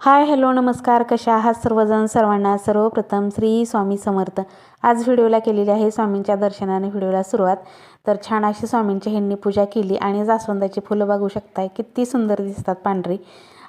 Hi hello नमस्कार. कशा आहात सर्वजण? सर्वांना सर्वप्रथम श्री स्वामी समर्थ. आज व्हिडिओला केलेली आहे स्वामींच्या दर्शनाने व्हिडिओला सुरुवात. तर छान अशी स्वामींची ह्यांनी पूजा केली आणि जास्वंदाची फुलं बघू शकताय. किती सुंदर दिसतात पांढरी.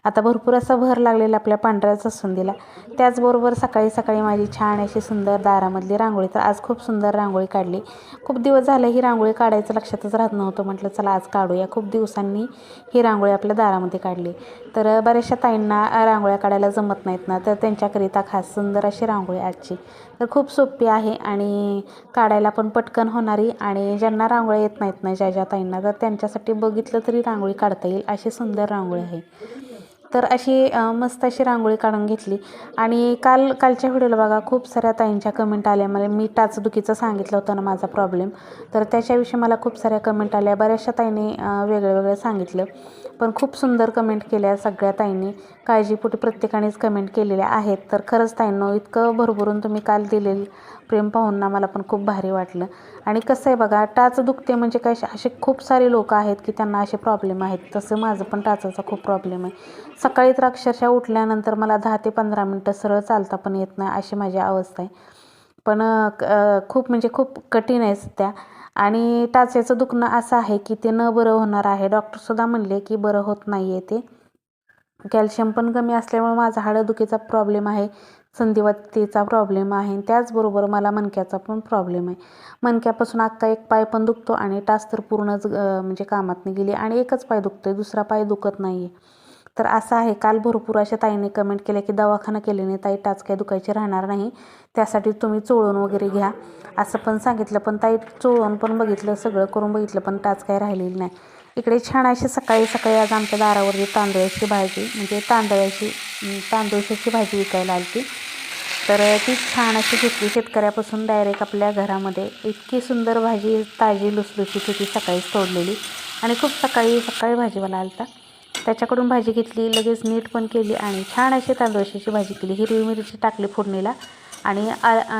आता भरपूर असा भर लागलेला आपल्या पांढऱ्या चसुंदीला त्याचबरोबर सकाळी सकाळी माझी छान अशी सुंदर दारामधली रांगोळी. तर आज खूप सुंदर रांगोळी काढली. खूप दिवस झाले ही रांगोळी काढायचं लक्षातच राहत नव्हतं. म्हटलं चला आज काढूया. खूप दिवसांनी ही रांगोळी आपल्या दारामध्ये काढली. तर बऱ्याचशा ताईंना रांगोळ्या काढायला जमत नाहीत ना तर त्यांच्याकरिता खास सुंदर अशी रांगोळी आजची. तर खूप सोपी आहे आणि काढायला पण पटकन होणारी आणि ज्यांना रांगोळ्या येत नाहीत ना ज्या ज्या ताईंना तर त्यांच्यासाठी बघितलं तरी रांगोळी काढता येईल. अशी सुंदर रांगोळी आहे. तर अशी मस्त अशी रांगोळी काढून घेतली. आणि काल कालच्या व्हिडिओला बघा खूप साऱ्या ताईंच्या कमेंट आल्या. मला मी टाचदुखीचं सांगितलं होतं ना माझा प्रॉब्लेम तर त्याच्याविषयी मला खूप साऱ्या कमेंट आल्या. बऱ्याचशा ताईंनी वेगळं वेगळं सांगितलं. पण खूप सुंदर कमेंट केल्या सगळ्या ताईंनी. काळजीपोटी प्रत्येकानेच कमेंट केलेल्या आहेत. तर खरंच ताईंनो इतकं भरभरून तुम्ही काल दिलेलं प्रेम पाहून ना मला पण खूप भारी वाटलं. आणि कसं आहे बघा टाच दुखते म्हणजे काय असे खूप सारे लोक आहेत की त्यांना असे प्रॉब्लेम आहेत. तसं माझं पण टाचाचा खूप प्रॉब्लेम आहे. सकाळी तर अक्षरशः उठल्यानंतर मला दहा ते पंधरा मिनटं सरळ चालता पण येत नाही अशी माझी अवस्था आहे. पण खूप म्हणजे खूप कठीण आहे सध्या आणि टाचेचं दुखणं असं आहे की ते न बरं होणार आहे. डॉक्टरसुद्धा म्हणले की बरं होत नाही आहे ते. कॅल्शियम पण कमी असल्यामुळे माझा हाडंदुखीचा प्रॉब्लेम आहे. संधिवातीचा प्रॉब्लेम आहे. त्याचबरोबर मला मणक्याचा पण प्रॉब्लेम आहे. मणक्यापासून अख्खा एक पाय पण दुखतो आणि टाच तर पूर्णच म्हणजे कामात गेली आणि एकच पाय दुखतो आहे दुसरा पाय दुखत नाही आहे तर असं आहे काल भरपूर अशा ताईने कमेंट केल्या की दवाखाना केल्याने ताई टाच काय दुखायची राहणार नाही त्यासाठी तुम्ही चोळून वगैरे घ्या. असं पण सांगितलं पण ताई चोळून पण बघितलं सगळं करून बघितलं पण टाचकाय राहिलेली नाही. इकडे छान अशी सकाळी सकाळी आज आमच्या दारावरती तांदळाची भाजी म्हणजे तांदळाची तांदूळशाची भाजी विकायला आली तर ती छान अशी घेतली शेतकऱ्यापासून डायरेक्ट आपल्या घरामध्ये. इतकी सुंदर भाजी ताजी लुसलुशीत होती सकाळीच तोडलेली. आणि खूप सकाळी सकाळी भाजीवाला आलता. त्याच्याकडून भाजी घेतली लगेच नीट पण केली आणि छान अशी तांदळशाची भाजी केली. हिरवी मिरची टाकली फोडणीला आणि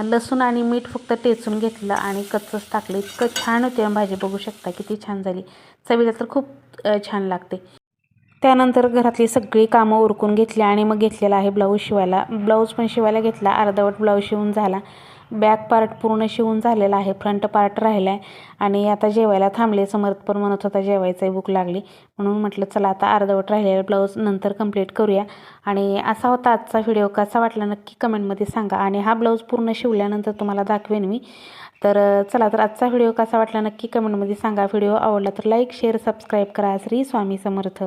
लसूण आणि मीठ फक्त टेचून घेतलं आणि कच्चंच टाकलं. इतकं छान होते भाजी बघू शकता किती छान झाली. चवीला तर खूप छान लागते. त्यानंतर घरातली सगळी कामं उरकून घेतली आणि मग घेतलेला आहे ब्लाऊज शिवायला. ब्लाऊज पण शिवायला घेतला. अर्धवट ब्लाऊज शिवून झाला. बॅक पार्ट पूर्ण शिवून झालेला आहे फ्रंट पार्ट राहिला आहे आणि आता जेवायला थांबले समर्थ पण म्हणत होता जेवायचं भूक लागली. म्हणून म्हटलं चला आता अर्धवट राहिलेला ब्लाऊज नंतर कंप्लीट करूया. आणि असा होता आजचा व्हिडिओ कसा वाटला नक्की कमेंटमध्ये सांगा. आणि हा ब्लाऊज पूर्ण शिवल्यानंतर तुम्हाला दाखवेन मी. तर चला तर आजचा व्हिडिओ कसा वाटला नक्की कमेंटमध्ये सांगा. व्हिडिओ आवडला तर लाईक शेअर सबस्क्राईब करा. श्री स्वामी समर्थ.